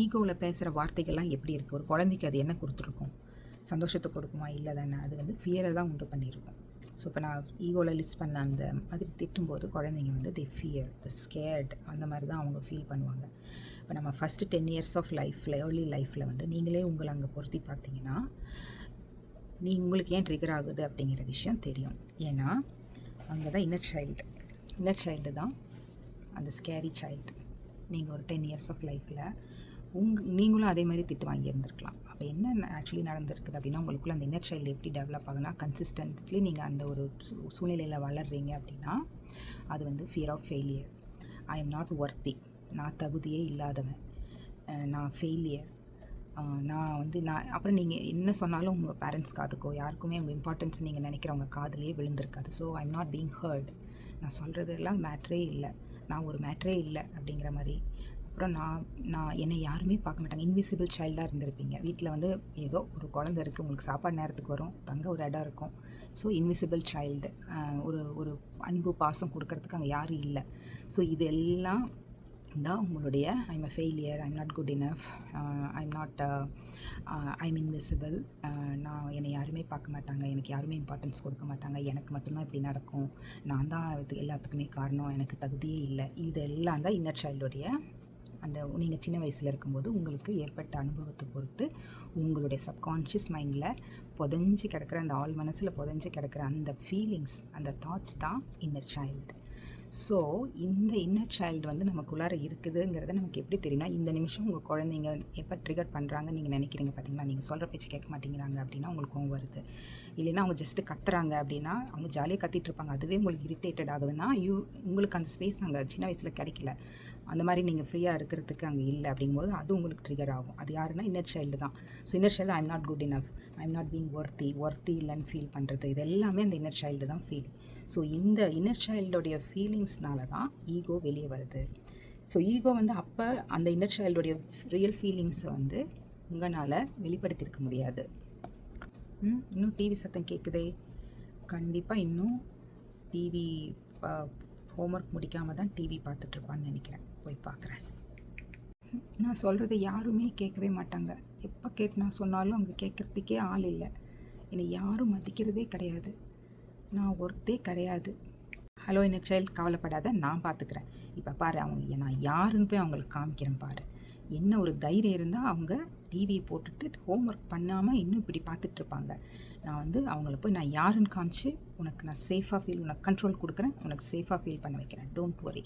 ஈகோவில் பேசுகிற வார்த்தைகள்லாம் எப்படி இருக்குது ஒரு குழந்தைக்கு அது என்ன கொடுத்துருக்கும்? சந்தோஷத்தை கொடுக்குமா? இல்லை தானே? அது வந்து ஃபியரை தான் உண்டு பண்ணியிருக்கும். ஸோ இப்போ நான் ஈகோவில் லிஸ்ட் பண்ண அந்த மாதிரி திட்டும்போது குழந்தைங்க வந்து தி ஃபியர் த ஸ்கேர்ட் அந்த மாதிரி தான் அவங்க ஃபீல் பண்ணுவாங்க. இப்போ நம்ம ஃபஸ்ட்டு டென் இயர்ஸ் ஆஃப் லைஃப்பில் ஏர்லி லைஃப்பில் வந்து நீங்களே உங்களை அங்கே பொருத்தி பார்த்தீங்கன்னா நீ உங்களுக்கு ஏன் ட்ரிகர் ஆகுது அப்படிங்கிற விஷயம் தெரியும். ஏன்னா அங்கே தான் இன்னர் சைல்டு இன்னர் சைல்டு தான் அந்த ஸ்கேரி சைல்டு நீங்கள் ஒரு டென் இயர்ஸ் ஆஃப் லைஃப்பில் உங் நீங்களும் அதே மாதிரி திட்டு வாங்கியிருந்துருக்கலாம் அப்போ என்ன ஆக்சுவலி நடந்திருக்குது அப்படின்னா உங்களுக்குள்ள அந்த இன்னர் சைல்டு எப்படி டெவலப் ஆகுதுன்னா கன்சிஸ்டன்ட்லி நீங்கள் அந்த ஒரு சூ- சூழ்நிலையில் வளர்றீங்க அப்படின்னா அது வந்து fear of failure I am not worthy நான் தகுதியே இல்லாதவன். நான் ஃபெயிலியர் நான் வந்து நான் அப்புறம் நீங்கள் என்ன சொன்னாலும் உங்கள் பேரண்ட்ஸ் காதுக்கோ யாருக்குமே உங்கள் இம்பார்ட்டன்ஸ் நீங்கள் நினைக்கிறவங்க காதுலேயே விழுந்திருக்காது. So I'm not being heard நான் சொல்கிறதெல்லாம் மேட்ரே இல்லை. நான் ஒரு மேட்ரே இல்லை அப்படிங்கிற மாதிரி அப்புறம் நான் நான் என்னை யாருமே பார்க்க மாட்டாங்க. இன்விசிபிள் சைல்டாக இருந்திருப்பீங்க. வீட்டில் வந்து ஏதோ ஒரு குழந்தை இருக்குது உங்களுக்கு சாப்பாடு நேரத்துக்கு வரும். தங்க ஒரு இடம் இருக்கும். ஸோ இன்விசிபிள் சைல்டு ஒரு ஒரு அன்பு பாசம் கொடுக்கறதுக்கு அங்கே யாரும் இல்லை. ஸோ இது எல்லாம் தான் உங்களுடைய I'm a failure I'm not good enough I'm not I'm invisible நான் என்னை யாருமே பார்க்க மாட்டாங்க. எனக்கு யாருமே இம்பார்ட்டன்ஸ் கொடுக்க மாட்டாங்க. எனக்கு மட்டும்தான் இப்படி நடக்கும். நான் தான் இது எல்லாத்துக்குமே காரணம். எனக்கு தகுதியே இல்லை. இதெல்லாம் தான் இன்னர் சைல்டுடைய அந்த நீங்கள் சின்ன வயசில் இருக்கும்போது உங்களுக்கு ஏற்பட்ட அனுபவத்தை பொறுத்து உங்களுடைய சப்கான்ஷியஸ் மைண்டில் புதஞ்சு கிடக்கிற அந்த ஆள் மனசில் புதஞ்சு கிடக்கிற அந்த ஃபீலிங்ஸ் அந்த தாட்ஸ் தான் இன்னர் சைல்டு ஸோ இந்த இன்னர் சைல்டு வந்து நமக்குள்ளார இருக்குதுங்கிறத நமக்கு எப்படி தெரியும்னா இந்த நிமிஷம் உங்கள் குழந்தைங்க எப்போ ட்ரிகர் பண்ணுறாங்கன்னு நீங்கள் நினைக்கிறீங்க பார்த்தீங்களா நீங்கள் சொல்கிற பேச்சு கேட்க மாட்டேங்கிறாங்க அப்படின்னா உங்களுக்கு கோவம் வருது. இல்லைன்னா அவங்க ஜஸ்ட்டு கத்துறாங்க அப்படின்னா அவங்க ஜாலியாக கத்திட்டு இருப்பாங்க. அதுவே உங்களுக்கு இரிட்டேட்டட் ஆகுதுன்னா யூ உங்களுக்கு அந்த ஸ்பேஸ் அங்கே சின்ன வயசில் கிடைக்கல. அந்த மாதிரி நீங்கள் ஃப்ரீயாக இருக்கிறதுக்கு அங்கே இல்லை அப்படிங்கும்போது அது உங்களுக்கு ட்ரிகர் ஆகும். அது யாருன்னா இன்னர் சைல்டு தான். So inner child I'm not good enough I'm not being worthy worthy இல்லைன்னு ஃபீல் பண்ணுறது இது எல்லாமே அந்த இன்னர் சைல்டு தான் ஃபீல் ஸோ இந்த இன்னர் சைல்டோடைய ஃபீலிங்ஸ்னால தான் ஈகோ வெளியே வருது. ஸோ ஈகோ வந்து அப்போ அந்த இன்னர் சைல்டுடைய ரியல் ஃபீலிங்ஸை வந்து உங்களால் வெளிப்படுத்தியிருக்க முடியாது. இன்னும் டிவி சத்தம் கேட்குதே கண்டிப்பாக இன்னும் டிவி ஹோம்ஒர்க் முடிக்காமல் தான் டிவி பார்த்துட்ருப்பான்னு நினைக்கிறேன். போய் பார்க்குறேன். நான் சொல்கிறத யாருமே கேட்கவே மாட்டாங்க. எப்போ கேட்டு நான் சொன்னாலும் அங்கே கேட்குறதுக்கே ஆள் இல்லை. என்னை யாரும் மதிக்கிறதே கிடையாது. நான் ஒருத்தே கிடையாது. ஹலோ என்ன சைல்டு கவலைப்படாத நான் பார்த்துக்கிறேன். இப்போ பாரு அவங்க நான் யாருன்னு போய் அவங்களுக்கு காமிக்கிறேன் பாரு. என்ன ஒரு தைரியம் இருந்தால் அவங்க டிவியை போட்டுட்டு ஹோம்ஒர்க் பண்ணாமல் இன்னும் இப்படி பார்த்துட்டு இருப்பாங்க. நான் வந்து அவங்கள போய் நான் யாருன்னு காமிச்சு உனக்கு நான் சேஃபாக ஃபீல் உனக்கு கண்ட்ரோல் கொடுக்குறேன். உனக்கு சேஃபாக ஃபீல் பண்ண வைக்கிறேன். Don't worry